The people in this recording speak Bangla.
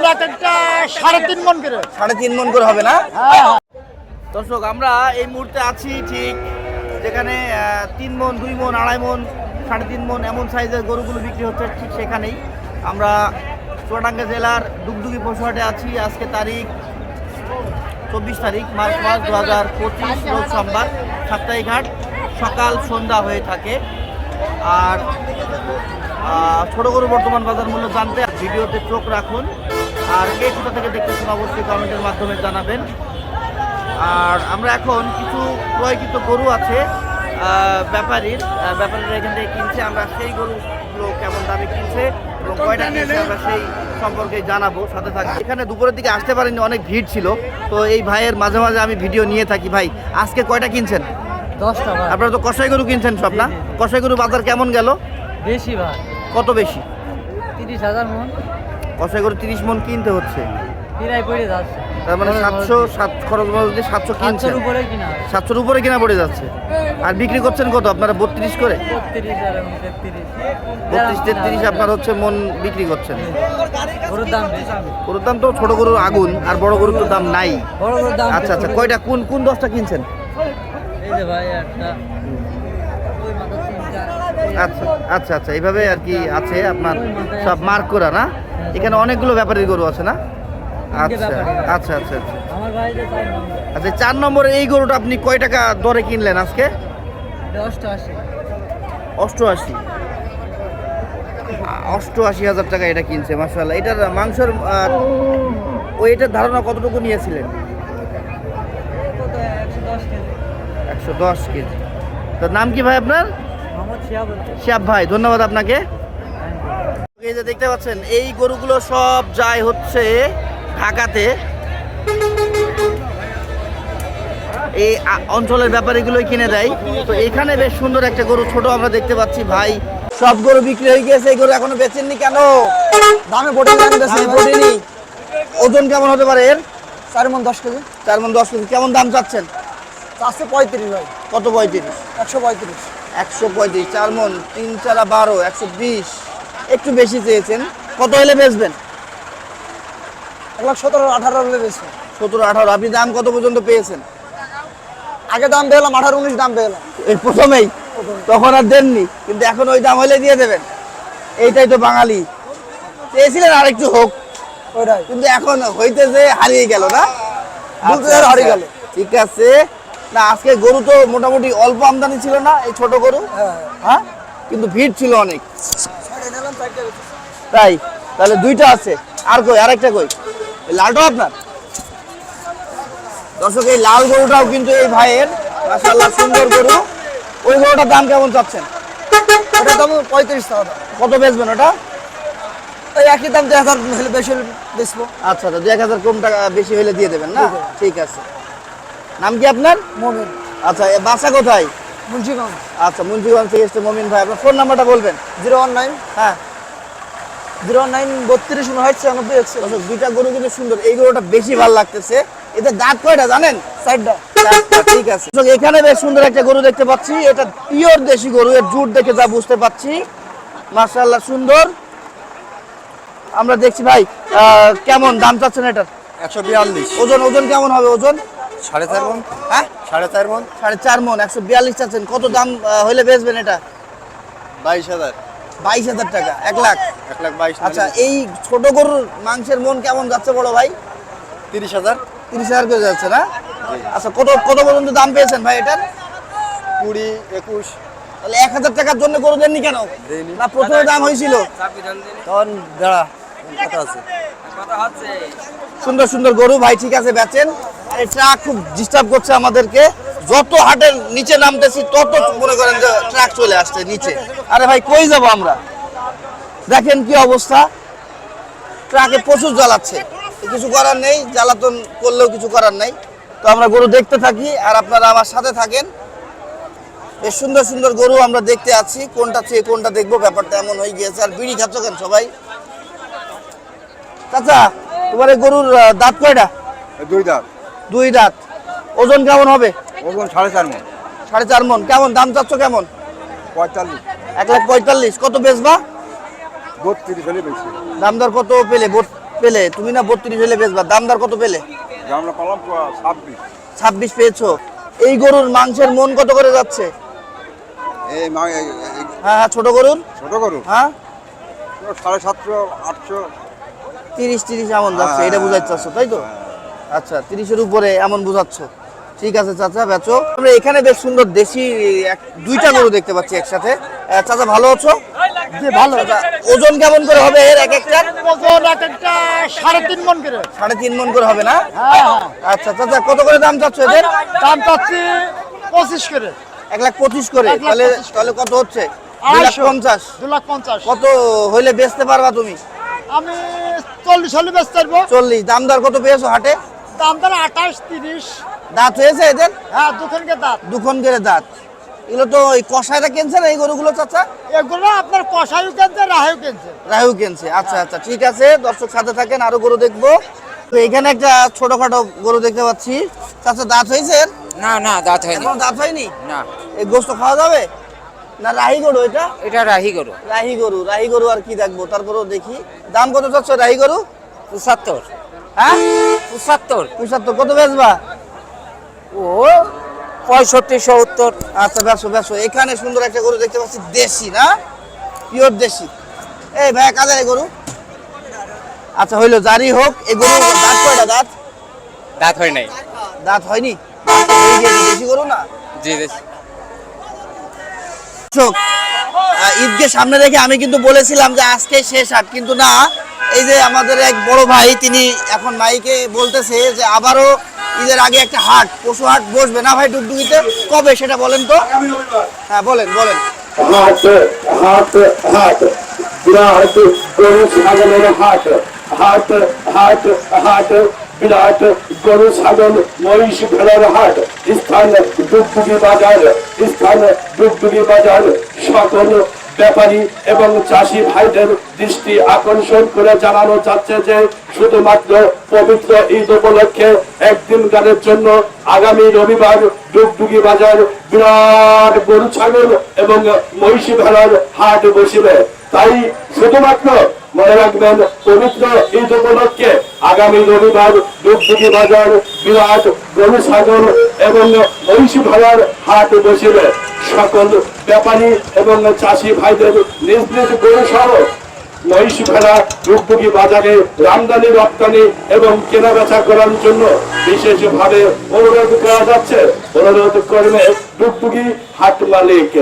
ওজন এক একটা সাড়ে তিন মন করে। সাড়ে তিন মন করে হবে না? হ্যাঁ দর্শক আমরা এই মুহূর্তে আছি ঠিক যেখানে তিন মন দুই মন আড়াই মন সাড়ে তিন মন এমন সাইজের গরুগুলো বিক্রি হচ্ছে ঠিক সেখানেই। আমরা চুয়াডাঙ্গা জেলার ডুগডুগি পশুহাটে আছি। আজকে তারিখ চব্বিশ তারিখ মার্চ মাস দু হাজার পঁচিশ রোজ সোমবার সাপ্তাহিক হাট সকাল সন্ধ্যা হয়ে থাকে। আর ছোট গরু বর্তমান বাজার মূল্য জানতে ভিডিওতে চোখ রাখুন। আর কে কোথা থেকে দেখতেছেন অবশ্যই কমেন্টের মাধ্যমে জানাবেন। আর আমরা এখন কিছু ক্রয়কৃত গরু আছে ব্যাপারীর ব্যাপারীরা এখান থেকে কিনছে আমরা সেই গরুগুলো কেমন দামে কিনছে এবং কয়টা কিনছে আমরা সেই সম্পর্কে জানাব সাথে থাকব। এখানে দুপুরের দিকে আসতে পারেনি অনেক ভিড় ছিল। তো এই ভাইয়ের মাঝে মাঝে আমি ভিডিও নিয়ে থাকি। ভাই আজকে কয়টা কিনছেন? দশটা আপনারা তো কষাই গরু কিনছেন সব না? কষাই গরু বাজার কেমন গেল? বেশি ভাই। কত বেশি? তিরিশ হাজার মন। কষাই গরু তিরিশ মন কিনতে হচ্ছে। প্রায় পড়ে যাচ্ছে। তার মানে সাতশো সাত খরচ মরচ দিয়ে সাতশো কিনছেন। সাতশোর উপরে কিনা সাতশোর উপরে কিনা পড়ে যাচ্ছে। আর বিক্রি করছেন কত? আপনারা বত্রিশ করে? বত্রিশ তেত্রিশ। আপনার হচ্ছে মন বিক্রি করছেন। গরুর দাম গরুর দাম তো ছোট গরুর আগুন আর বড় গরুর তো দাম নাই। আচ্ছা আচ্ছা কয়টা কোন কোন দশটা কিনছেন? আচ্ছা আচ্ছা আচ্ছা এইভাবে আর কি আছে আপনার সব মার্ক করা না? এখানে অনেকগুলো ব্যাপারীর গরু আছে না? আচ্ছা আচ্ছা আচ্ছা আচ্ছা। আমার চার নম্বর। আচ্ছা চার নম্বরে এই গরুটা আপনি কয় টাকা দরে কিনলেন আজকে? অষ্টআশি। অষ্টআশি। হাজার টাকা এটা কিনছে মাসাল্লাহ এটার মাংসের আহ, ও এটার ধারণা কতটুকু নিয়েছিলেন? একশো দশ কেজি। তো নাম কি ভাই আপনার? শ্যাব ভাই ধন্যবাদ আপনাকে। এই যে দেখতে পাচ্ছেন এই গরুগুলো সব যায় হচ্ছে ঢাকাতে। এই অঞ্চলের ব্যাপারীগুলোই কিনে দেয়। তো এখানে বেশ সুন্দর একটা গরু ছোট আমরা দেখতে পাচ্ছি ভাই। সব গরু বিক্রি হয়ে গিয়েছে এই গরু এখনও বেচেননি কেন? দামে বোটে দামে দামে ওজন কেমন হতে পারে এর? চার মন দশ কেজি। চার মন দশ কেজি। কেমন দাম চাচ্ছেন? চারশো পঁয়ত্রিশ ভাই। কত পঁয়ত্রিশ? একশো পঁয়ত্রিশ। একশো পঁয়ত্রিশ চার মন তিন চারা বারো একশো বিশ। একটু বেশি চেয়েছেন। কত হলে বেচবেন? এক লাখ সতেরো আঠারো হলে বেশি সতেরো আঠারো। আপনি দাম কত পর্যন্ত পেয়েছেন? আগে দাম পেলাম আঠারো উনিশ দাম পেলাম। এই প্রথমেই। তখন আর দেননি। কিন্তু এখন ওই দাম হলে দিয়ে দেবেন। এইটাই তো বাঙালি। চেয়েছিলেন আর একটু হোক। ওইটাই। কিন্তু এখন হইতে যে হারিয়ে গেল না? আচ্ছা, হারিয়ে আচ্ছা। গেল। ঠিক আছে। না আজকে গরু তো মোটামুটি অল্প আমদানি ছিল না এই ছোট গরু? হ্যাঁ। হ্যাঁ? কিন্তু ভিড় ছিল অনেক। তাই? তাহলে দুইটা আছে। আর কই? আরেকটা কই? এই লালটাও আপনার? দর্শক এই লাল গরুটাও কিন্তু এই ভাইয়ের মাশাআল্লাহ সুন্দর গরু। ওই গরুটার দাম কেমন চাচ্ছেন? ওটা দাম পঁয়ত্রিশ টাকা। কত বেচবেন ওটা? ওই একই দাম দুই হাজার হলে বেশি হলে বেচবো। আচ্ছা আচ্ছা দুই এক হাজার কম টাকা বেশি হলে দিয়ে দেবেন না? ঠিক আছে। নাম কি আপনার? মমিন। আচ্ছা বাসা কোথায়? মুন্সিগঞ্জ। আচ্ছা মুন্সিগঞ্জ থেকে এসছে মমিন ভাই। আপনার ফোন নাম্বারটা বলবেন। জিরো ওয়ান নাইন হ্যাঁ। জিরো নাইন বত্রিশ উনষাট ছিয়ানব্বই একশো দর্শক দুইটা গরু কিন্তু সুন্দর। এই গরুটা বেশি ভালো লাগতেছে। এতে দাঁত কয়টা জানেন? ঠিক আছে। এখানে বেশ সুন্দর একটা গরু দেখতে পাচ্ছি। এটা পিওর দেশি গরু এর জুট দেখে যা বুঝতে পাচ্ছি। মাশাআল্লাহ সুন্দর। আমরা দেখছি ভাই কেমন দাম চাচ্ছেন এটার? একশো বিয়াল্লিশ। ওজন ওজন কেমন হবে ওজন? সাড়ে চার মন। হ্যাঁ? সাড়ে চার মন। সাড়ে চার মন একশো বিয়াল্লিশ চাচ্ছেন। কত দাম হইলে বেচবেন এটা? বাইশ হাজার। বাইশ হাজার টাকা এক লাখ। এক লাখ বাইশ আচ্ছা এই ছোট গরুর মাংসের মন কেমন যাচ্ছে বড় ভাই? তিরিশ হাজার। তিরিশ হাজার করে যাচ্ছে না? আচ্ছা কত কত পর্যন্ত দাম পেয়েছেন ভাই এটার? কুড়ি একুশ। তাহলে এক হাজার টাকার জন্য গরু দেননি কেন? না প্রথমে দাম হয়েছিল? তখন দাঁড়া কথা আছে। সুন্দর সুন্দর গরু ভাই ঠিক আছে বেচেন। আর এই ট্রাক খুব ডিস্টার্ব করছে আমাদেরকে। যত হাটের নিচে নামতেছি তত মনে করেন যে ট্রাক চলে আসছে নিচে। আরে ভাই কই যাব আমরা? দেখেন কি অবস্থা। ট্রাকে প্রচুর জ্বালাচ্ছে। কিছু করার নেই জ্বালাতন করলেও কিছু করার নেই। তো আমরা গরু দেখতে থাকি আর আপনারা আমার সাথে থাকেন। বেশ সুন্দর সুন্দর গরু আমরা দেখতে আছি। কোনটা চেয়ে কোনটা দেখব ব্যাপারটা এমন হয়ে গিয়েছে। আর বিড়ি খাচ্ছ কেন সবাই? চাচা তোমার গরুর দাঁত কয়টা? দুই দাঁত। দুই দাঁত। ওজন কেমন হবে? ওজন সাড়ে চার মন। সাড়ে চার মন। কেমন? দাম চাচ্ছ কেমন? পঁয়তাল্লিশ। এক লাখ পঁয়তাল্লিশ। কত বেচবা? বত্রিশ হলে বেশি দাম দর কত পেলে? পেলে? তুমি না বত্রিশ হলে বেচবা। দাম দর কত পেলে? আমরা পালাম ছাব্বিশ। ছাব্বিশ পেয়েছ। এই গরুর মাংসের মন কত করে যাচ্ছে? এই হ্যাঁ হ্যাঁ ছোট গরুর? ছোট গরু? হ্যাঁ? সাড়ে সাতশো আটশো। তিরিশ তিরিশ এমন যাচ্ছে। এটা বুঝাইতে চাচ্ছ তাই তো? আচ্ছা তিরিশের উপরে এমন বুঝাচ্ছ। ঠিক আছে চাচা বেচো। আমরা এখানে বেশ সুন্দর দেশি এক দুইটা গরু দেখতে পাচ্ছি একসাথে। চাচা ভালো আছো? ভালো ওজন কেমন করে হবে এর এক একটা? ওজন এক একটা সাড়ে তিন মন করে। সাড়ে তিন মন করে হবে না? হ্যাঁ হ্যাঁ। আচ্ছা চাচা কত করে দাম চাচ্ছ এদের? দাম চাচ্ছি পঁচিশ করে। এক লাখ পঁচিশ করে। তাহলে তাহলে কত হচ্ছে? দুই লাখ পঞ্চাশ। দু লাখ পঞ্চাশ। কত হইলে বেচতে পারবা তুমি? আমি চল্লিশ হলে বেচতে পারব। চল্লিশ। দাম দর কত পেয়েছ হাটে? দাম তাহলে আঠাশ তিরিশ। দাঁত হয়েছে এদের? হ্যাঁ দুখানকে দাঁত। দুখন করে দাঁত। এগুলো তো ওই কষাইটা কিনছে না এই গরুগুলো চাচা? এগুলো আপনার কষাইও কিনছে রাহেও কিনছে। রাহু কিনছে। আচ্ছা আচ্ছা ঠিক আছে দর্শক সাথে থাকেন আরও গরু দেখব। তো এখানে একটা ছোটখাটো গরু দেখতে পাচ্ছি। চাচা দাঁত হয়েছে না না দাঁত হয়নি। এখনও দাঁত হয়নি? না। এই গোস্ত খাওয়া যাবে? না রাহি গরু এটা? এটা রাহি গরু। রাহি গরু রাহি গরু আর কি দেখব তারপরেও দেখি। দাম কত চাচ্ছ রাহি গরু? পঁচাত্তর। হ্যাঁ? পঁচাত্তর। পঁচাত্তর কত বেচবা? ও পঁয়ষট্টি সত্তর। আচ্ছা এখানে সুন্দর একটা গরু দেখতে পাচ্ছি দেশি না? পিওর দেশি। এই ভাই কাদের এই গরু? আচ্ছা হইল জারি হোক এই গরু দাঁত কয়টা দাঁত? দাঁত হয় নাই। দাঁত হয়নি? দেশি গরু না? জি দর্শক, আহ, ঈদকে সামনে রেখে আমি কিন্তু বলেছিলাম যে আজকে শেষ হাট কিন্তু না এই যে আমাদের এক বড় ভাই তিনি এখন মাইকে বলতেছে যে আবারও ঈদের আগে একটা হাট, পশু হাট বসবে না ভাই ডুগডুগিতে? কবে সেটা বলেন তো? হ্যাঁ বলেন বলেন। হাট হাট হাট। বিরাট গরু ছাগলের হাট। হাট হাট হাট। বিরাট গরু ছাগল মহিষ ভেড়ার হাট। স্থান ডুগডুগি বাজার, স্থান ডুগডুগি বাজার। সকল ব্যাপারী এবং চাষি ভাইদের দৃষ্টি আকর্ষণ করে জানানো যাচ্ছে যে শুধুমাত্র পবিত্র ঈদ উপলক্ষে একদিন গানের জন্য আগামী রবিবার ডুগডুগি বাজার বিরাট গরু ছাগল এবং মহিষী ভেড়ার হাট বসিবে। তাই শুধুমাত্র মনে রাখবেন, পবিত্র ঈদ উপলক্ষে আগামী রবিবার ডুগডুগি বাজার বিরাট গরু ছাগল এবং মহিষী ভেড়ার হাট বসিবে। সকল ব্যাপারী এবং চাষি ভাইদের নিজ নিজ গরু সহ মহিষী ভেড়া ডুগডুগি বাজারে আমদানি রপ্তানি এবং কেনা বেচা করার জন্য বিশেষভাবে অনুরোধ করা যাচ্ছে। অনুরোধ করবে ডুগডুগি হাট মালিক।